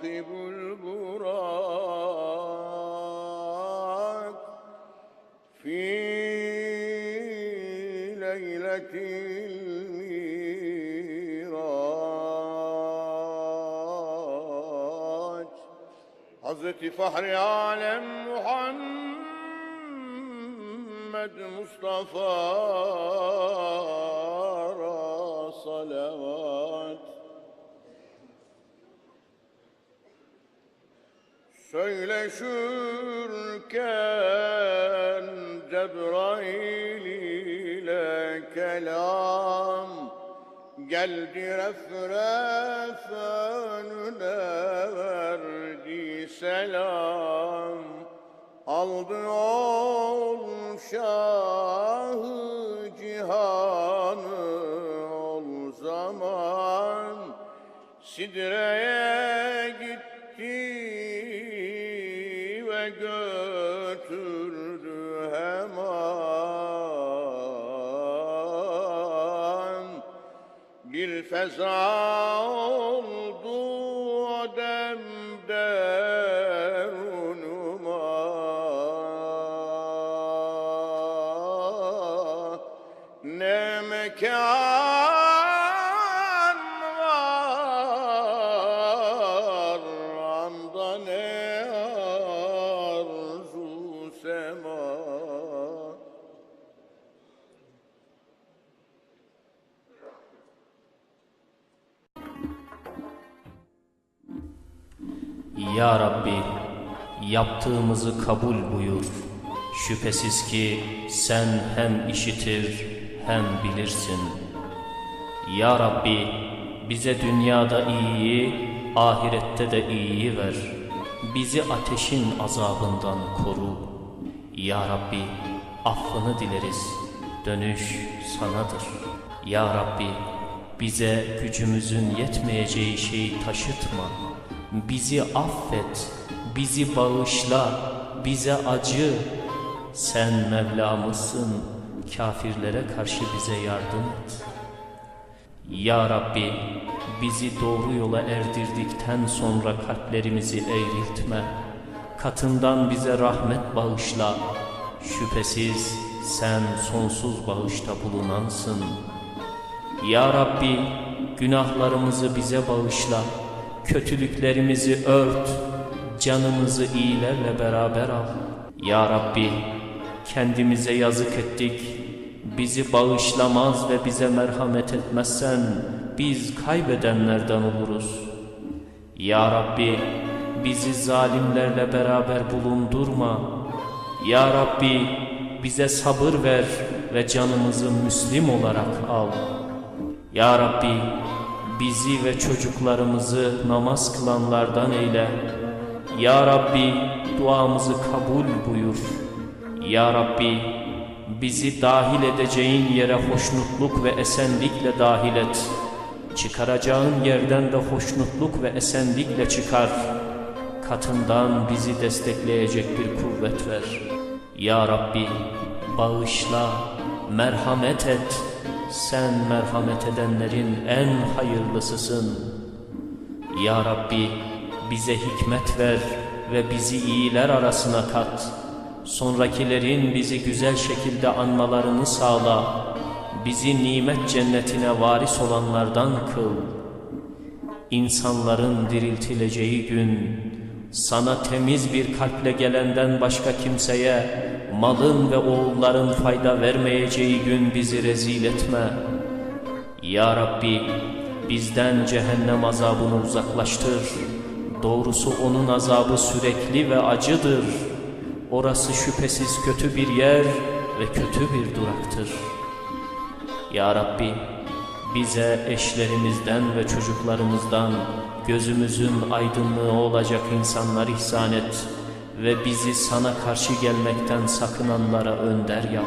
عاقب البراق في ليلة الميراج حضرة فخر عالم محمد مصطفى صلوات Söyleşürken Cebrail ile kelam Geldi refref önüne verdi selam. Aldı ol şahı cihanı ol zaman. Sidre'ye götürdü hemen Bir feza oldu o demde runuma Ne mekan Ya Rabbi, yaptığımızı kabul buyur. Şüphesiz ki sen hem işitir hem bilirsin. Ya Rabbi, bize dünyada iyiyi, ahirette de iyiyi ver. Bizi ateşin azabından koru. Ya Rabbi, affını dileriz. Dönüş sanadır. Ya Rabbi, bize gücümüzün yetmeyeceği şeyi taşıtma. Bizi affet, bizi bağışla, bize acı. Sen Mevlamızsın, kafirlere karşı bize yardım et. Ya Rabbi, bizi doğru yola erdirdikten sonra kalplerimizi eğriltme. Katından bize rahmet bağışla. Şüphesiz sen sonsuz bağışta bulunansın. Ya Rabbi, günahlarımızı bize bağışla. Kötülüklerimizi ört. Canımızı iyilerle beraber al. Ya Rabbi, kendimize yazık ettik. Bizi bağışlamaz ve bize merhamet etmezsen biz kaybedenlerden oluruz. Ya Rabbi, bizi zalimlerle beraber bulundurma. Ya Rabbi, bize sabır ver ve canımızı Müslim olarak al. Ya Rabbi, bizi ve çocuklarımızı namaz kılanlardan eyle. Ya Rabbi, duamızı kabul buyur. Ya Rabbi, bizi dahil edeceğin yere hoşnutluk ve esenlikle dahil et. Çıkaracağın yerden de hoşnutluk ve esenlikle çıkar. Katından bizi destekleyecek bir kuvvet ver. Ya Rabbi, bağışla, merhamet et. Sen merhamet edenlerin en hayırlısısın. Ya Rabbi, bize hikmet ver ve bizi iyiler arasına kat. Sonrakilerin bizi güzel şekilde anmalarını sağla. Bizi nimet cennetine varis olanlardan kıl. İnsanların diriltileceği gün, sana temiz bir kalple gelenden başka kimseye, malın ve oğulların fayda vermeyeceği gün bizi rezil etme. Ya Rabbi, bizden cehennem azabını uzaklaştır. Doğrusu onun azabı sürekli ve acıdır. Orası şüphesiz kötü bir yer ve kötü bir duraktır. Ya Rabbi, bize eşlerimizden ve çocuklarımızdan gözümüzün aydınlığı olacak insanlar ihsan et ve bizi sana karşı gelmekten sakınanlara önder yap.